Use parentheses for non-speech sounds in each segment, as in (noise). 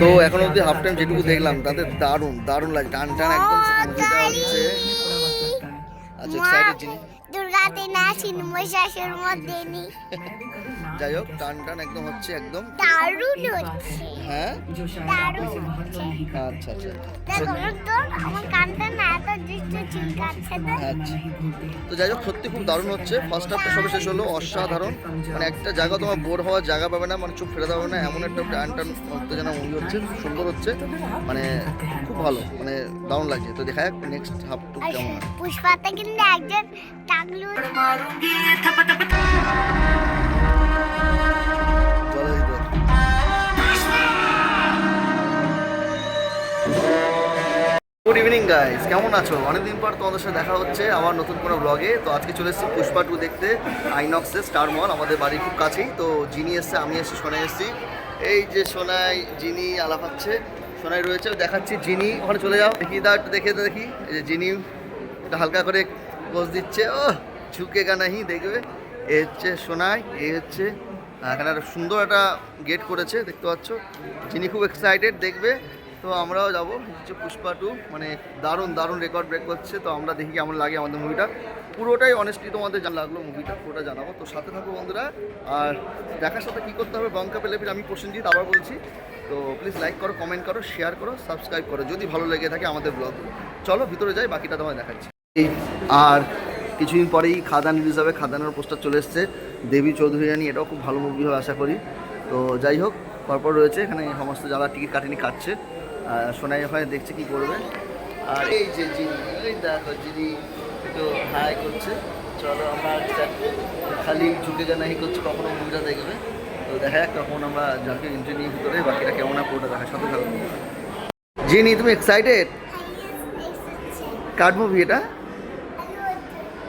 তো এখন অব্দি হাফ টাইম যেটুকু দেখলাম তাতে দারুণ দারুণ লাগে টান টান একদম মুভিটা হচ্ছে আচ্ছা এক্সাইটেড জিনিস দুর্গাতে না মধ্যে নি। (laughs) যাই হোক টান টান একদম হচ্ছে একদম। দারুণ হচ্ছে। হ্যাঁ? দারুণ আচ্ছা আচ্ছা দেখো তো আমার কানটা না এত দৃশ্য চুলকাচ্ছে তো। আচ্ছা। তো যাই হোক সত্যি খুব দারুণ হচ্ছে। ফার্স্ট হাফটা সবে শেষ হলো অসাধারণ। মানে একটা জায়গা তোমার বোর হওয়ার জায়গা পাবে না মানে চুপ ফেরাতে পাবে না এমন একটা টান টান উত্তেজনা মুভি হচ্ছে খুব সুন্দর হচ্ছে। মানে খুব ভালো মানে দারুণ লাগছে। তো দেখা যাক নেক্সট হাফ টু কেমন পুষ্পাতে কিন্তু একজন টাকলু গুড ইভিনিং গাইস কেমন আছো? অনেকদিন পর তোমাদের সাথে দেখা হচ্ছে আমার নতুন কোনো ব্লগে তো আজকে চলে এসেছি পুষ্পা টু দেখতে আইনক্সে স্টার মল আমাদের বাড়ির খুব কাছেই। তো জিনি এসছে, আমি এসেছি সোনাই এসেছি। এই যে সোনাই জিনি আলাপ হচ্ছে সোনাই রয়েছে দেখাচ্ছি জিনি ওখানে চলে যাও। দেখি দা একটু দেখে দেখি। এই যে জিনি একটু হালকা করে পোজ দিচ্ছে। ও ঝুঁকে গা নাহি, দেখবে। এ হচ্ছে সোনাই, এ হচ্ছে এখানে একটা সুন্দর একটা গেট করেছে, দেখতে পাচ্ছ। যিনি খুব এক্সাইটেড দেখবে। তো আমরাও যাব। হচ্ছে পুষ্পা টু মানে দারুণ দারুণ রেকর্ড ব্রেক করছে। তো আমরা দেখি কেমন লাগে আমাদের মুভিটা পুরোটাই অনেস্টলি তোমাদের যা লাগল মুভিটা পুরোটা জানাব। তো সাথে থাকো বন্ধুরা। আর দেখার সাথে কী করতে হবে বঙ্কা পেলে আমি প্রসেনজিৎ আবার বলছি। তো প্লিজ লাইক করো কমেন্ট করো শেয়ার করো সাবস্ক্রাইব করো। যদি ভালো লেগে থাকে আমাদের ব্লগ চলো, ভিতরে যাই, বাকিটা তোমায় দেখাচ্ছি। আর কিছুদিন পরেই খাদান রিলিজ হবে খাদানের পোস্টার চলে এসছে। দেবী চৌধুরী রানী এটাও খুব ভালো মুভি হবে আশা করি। তো যাই হোক পরপর রয়েছে এখানে সমস্ত যারা টিকিট কাটেনি কাটছে। আর সোনাই ওখানে দেখছে কি করবে। আর এই যে যিনি এই দেখো যিনি একটু হাই করছে। চলো আমরা খালি ঝুঁকে জানাহি করছে কখনো মুভিটা দেখবে। তো দেখা যাক তখন আমরা যাকে এন্ট্রি নিয়ে ভিতরে বাকিটা কেমন না পুরোটা দেখা সাথে থাকব জিনি তুমি এক্সাইটেড কার মুভি এটা?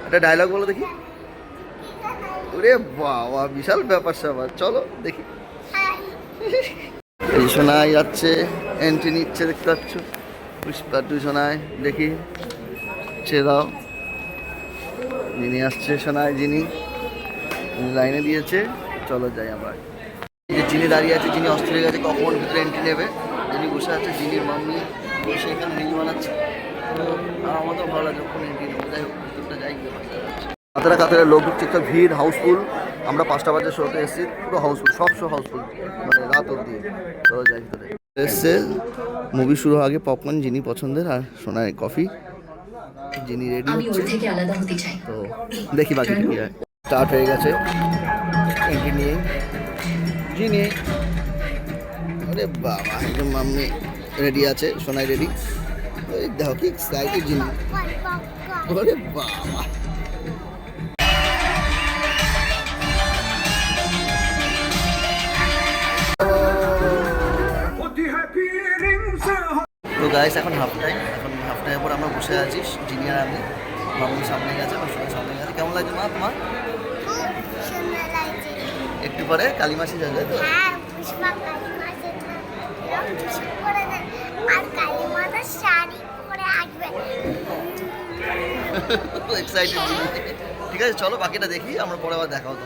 একটা ডায়লগ বলো দেখি। ওরে বাবা, বিশাল ব্যাপার স্যাপার। চলো দেখি। এই শোনায় যাচ্ছে এন্ট্রি নিচ্ছে দেখতে পাচ্ছ। পুষ্পা টু শোনায় দেখি। ছে দাও। যিনি আসছে শোনায় যিনি। যিনি লাইনে দিয়েছে, চলো যাই আবার। যে যিনি দাঁড়িয়ে আছে, যিনি অস্ট্রেলিয়া গেছে, কখন ভিতরে এন্ট্রি নেবে? যিনি বসে আছে, যিনির মাম্মি বসে এখানে রিল বানাচ্ছে। আমাদের ভালো লাগে কখন যাই হোক ভিতরটা যাই কাতারা কাতারা লোক ঢুকছে একটা ভিড় হাউসফুল। আমরা পাঁচটা বাজে শোতে এসেছি পুরো হাউসফুল সব শো হাউসফুল মানে রাত অবধি। তো যাই ভিতরে। এসছে মুভি শুরু হওয়ার আগে পপকর্ন যিনি পছন্দের আর সোনায় কফি যিনি রেডি হচ্ছে ওর থেকে আলাদা হতে চাই। তো দেখি বাকি কি হয়। স্টার্ট হয়ে গেছে। এন্ট্রি নিয়ে। যিনি আরে বাবা একদম মাম্মি রেডি আছে সোনাই রেডি ওই দেখো কি এক্সাইটেড যিনি ওরে বাবা। গাইস এখন হাফ টাইম এখন হাফ টাইমের পর আমরা বসে আছি, যিনি আর আমি। মাম্মি সামনে গেছে সঙ্গে সামনে গেছে। কেমন লাগছে মা তোমার? একটু পরে কালী মাসি যাবে তো হ্যাঁ পুষ্পা কালী মাসের না এরকম কিছু করে দেন আর কালী মাতার শাড়ি পরে আসবে (laughs) এক্সাইটেড ঠিক আছে চলো বাকিটা দেখি আমরা পরে আবার দেখা হতো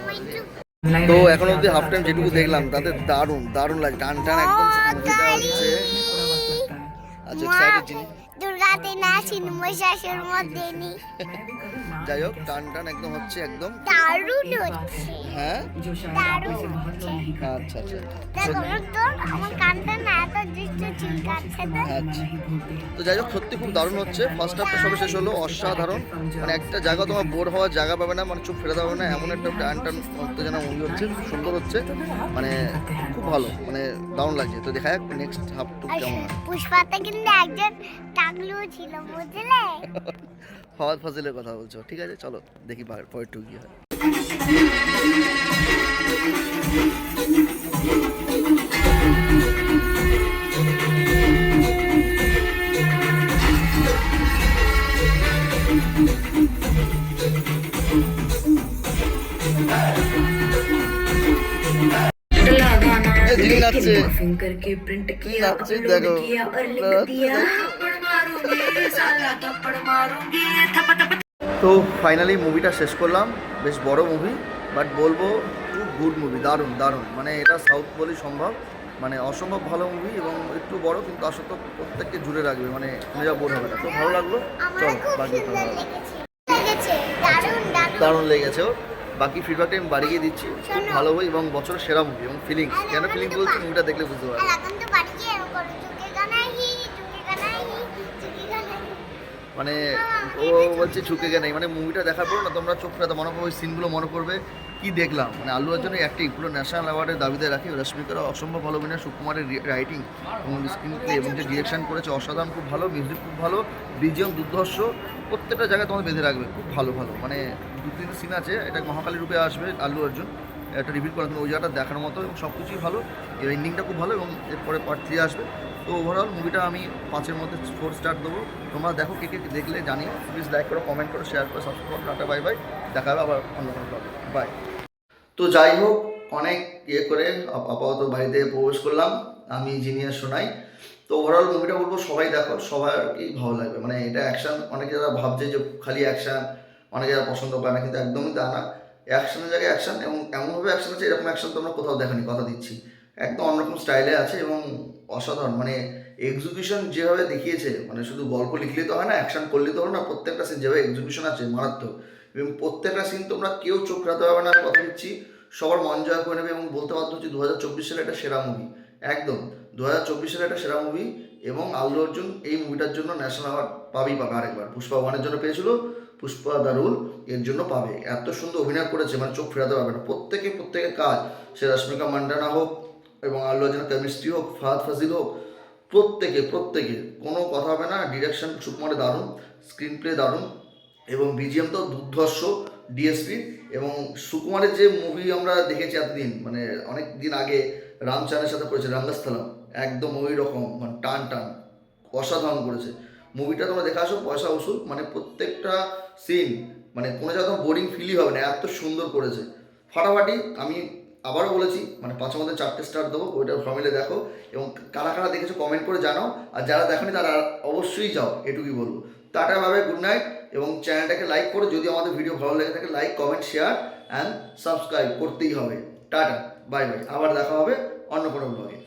তো এখন অব্দি হাফ টাইম যেটুকু দেখলাম তাতে দারুণ দারুণ লাগে টান টান একদম মুভিটা হচ্ছে। আচ্ছা এক্সাইটেড যিনি দুর্গাতে না সিনেমা শাশুর মধ্যে (laughs) যাই হোক টান টান একদম হচ্ছে একদম। দারুণ হচ্ছে। হ্যাঁ? দারুণ হচ্ছে। আচ্ছা আচ্ছা। তো আমার কানটা না এত দৃশ্য চুলকাচ্ছে আচ্ছা। তো যাই হোক সত্যি খুব দারুণ হচ্ছে। ফার্স্ট হাফটা সবে শেষ হলো অসাধারণ। মানে একটা জায়গা তোমার বোর হওয়ার জায়গা পাবে না মানে চুপ ফেরা পাবে না এমন একটা টান টান উত্তেজনা মুভি হচ্ছে খুব সুন্দর হচ্ছে। মানে খুব ভালো মানে দারুণ লাগছে। তো দেখা যাক নেক্সট হাফ টু কেমন পুষ্পাতে কিন্তু একজন টাকলু ছিল বুঝলে? (laughs) ফওয়াদ ফাজিলের কথা বলছো ঠিক আছে চলো দেখি পরের টু কি হয় ए, जी नाचे। मॉर्फिंग करके प्रिंट किया नाचे, अपलोड देखो। किया और लिख नाचे, दिया তো ফাইনালি মুভিটা শেষ করলাম। বেশ বড় মুভি বাট বলব টু গুড মুভি দারুণ দারুণ। মানে এটা সাউথ বলেই সম্ভব। মানে অসম্ভব ভালো মুভি এবং একটু বড় কিন্তু আসলে তো প্রত্যেককে জুড়ে রাখবে। মানে নিজা বোর হবে না তো ভালো লাগল? চল বাকি দারুণ লেগেছে ওর। বাকি ফিডব্যাকটা আমি বাড়িয়ে দিচ্ছি। খুব ভালো এবং বছরের সেরা মুভি এবং ফিলিংস কেন ফিলিংস বলছি? মুভিটা দেখলে বুঝতে পারবে। মানে ও বলছে ঝুঁকে গে নেই। মানে মুভিটা দেখার পর না তোমরা চোখ ফেরাতে মনে ওই সিনগুলো মনে করবে কি দেখলাম? মানে আল্লু অর্জুনের অ্যাক্টিং পুরো ন্যাশনাল অ্যাওয়ার্ডের দাবিতে রাখি রশ্মিকারও অসম্ভব ভালো অভিনয় সুকুমারের রাইটিং এবং স্ক্রিন প্লে এবং যে ডিরেকশন করেছে, অসাধারণ, খুব ভালো মিউজিক খুব ভালো বিজিএম দুর্ধর্ষ, প্রত্যেকটা জায়গায় তোমাদের বেঁধে রাখবে, খুব ভালো ভালো। মানে দু তিন সিন আছে, এটা মহাকালী রূপে আসবে আল্লু অর্জুন। একটা রিভিউ করা কিন্তু ওই জায়গাটা দেখার মতো এবং সব কিছুই ভালো। এর এন্ডিংটা খুব ভালো এবং এরপরে পার্ট থ্রি আসবে। তো ওভারঅল মুভিটা আমি পাঁচের মধ্যে ফোর স্টার দেবো। তোমরা দেখো কে কে দেখলে, জানিও। প্লিজ লাইক করো কমেন্ট করো শেয়ার করো সাবস্ক্রাইব করো, টাটা বাই বাই দেখা হবে আবার অন্য কোনো বাই তো যাই হোক, অনেক ইয়ে করে আপাতত বাড়িতে প্রবেশ করলাম। আমি জিনিয়াস শোনাই তো ওভারঅল মুভিটা বলব সবাই দেখো সবারই ভালো লাগবে? মানে এটা অ্যাকশন অনেকে যারা ভাবছে যে খালি অ্যাকশন অনেকে যারা পছন্দ করে না, কিন্তু একদমই তা না। অ্যাকশনের জায়গায় অ্যাকশন এবং এমনভাবে অ্যাকশন আছে, এরকম অ্যাকশন তোমরা কোথাও দেখনি কথা দিচ্ছি। একদম অন্যরকম স্টাইলে আছে, এবং অসাধারণ। মানে এক্সিকিউশন যেভাবে দেখিয়েছে মানে শুধু গল্প লিখলে তো হয় না অ্যাকশন করলে তো হয় না, প্রত্যেকটা সিন যেভাবে এক্সিকিউশন আছে, মারাত্মক। এবং প্রত্যেকটা সিন তোমরা কেউ চোখ রাখতে পারবে না, কথা দিচ্ছি, সবার মন জয় করে নেবে, এবং বলতে বাধ্য হচ্ছে দু হাজার চব্বিশ সালে একটা সেরা মুভি একদম দু হাজার চব্বিশ সালে একটা সেরা মুভি এবং আল্লু অর্জুন এই মুভিটার জন্য ন্যাশনাল অ্যাওয়ার্ড পাবেই পাবে আরেকবার। পুষ্পা ওয়ানের জন্য পেয়েছিল, পুষ্পা দ্য রুল এর জন্য পাবে। এত সুন্দর অভিনয় করেছে মানে চোখ ফেরাতে পারবে না। প্রত্যেকে প্রত্যেকের কাজ। সে রশ্মিকা মান্ডানা হোক এবং আল্লু অর্জুনের কেমিস্ট্রি হোক, ফাহাদ ফাজিল হোক, প্রত্যেকে প্রত্যেকে। কোনো কথা হবে না ডিরেকশন সুকুমারে দারুণ স্ক্রিন প্লে দারুণ এবং বিজিএম তো দুর্ধর্ষ ডিএসপি এবং সুকুমারের যে মুভি আমরা দেখেছি এতদিন মানে অনেক দিন আগে রামচানের সাথে করেছে রাঙ্গাস্থলম। একদম ওই রকম মানে টান টান, অসাধারণ করেছে। মুভিটা তোমরা দেখে আসো, পয়সা ওসুল মানে প্রত্যেকটা সিন মানে কোনো জায়গায় বোরিং ফিলই হবে না, এত সুন্দর করেছে। ফাটাফাটি, আমি আবারও বলেছি মানে পাঁচের মধ্যে চারটে স্টার দেবো, ওইটা ফ্যামিলি দেখো, এবং কারা কারা দেখেছ কমেন্ট করে জানাও, আর যারা দেখোনি তারা অবশ্যই যাও, এটুকুই বলব। টাটা ভাবে গুড নাইট এবং চ্যানেলটাকে লাইক করো, যদি আমাদের ভিডিও ভালো লেগে থাকে like comment share and subscribe করতেই হবে। টাটা বাই বাই আবার দেখা হবে অন্য কোনো ব্লগে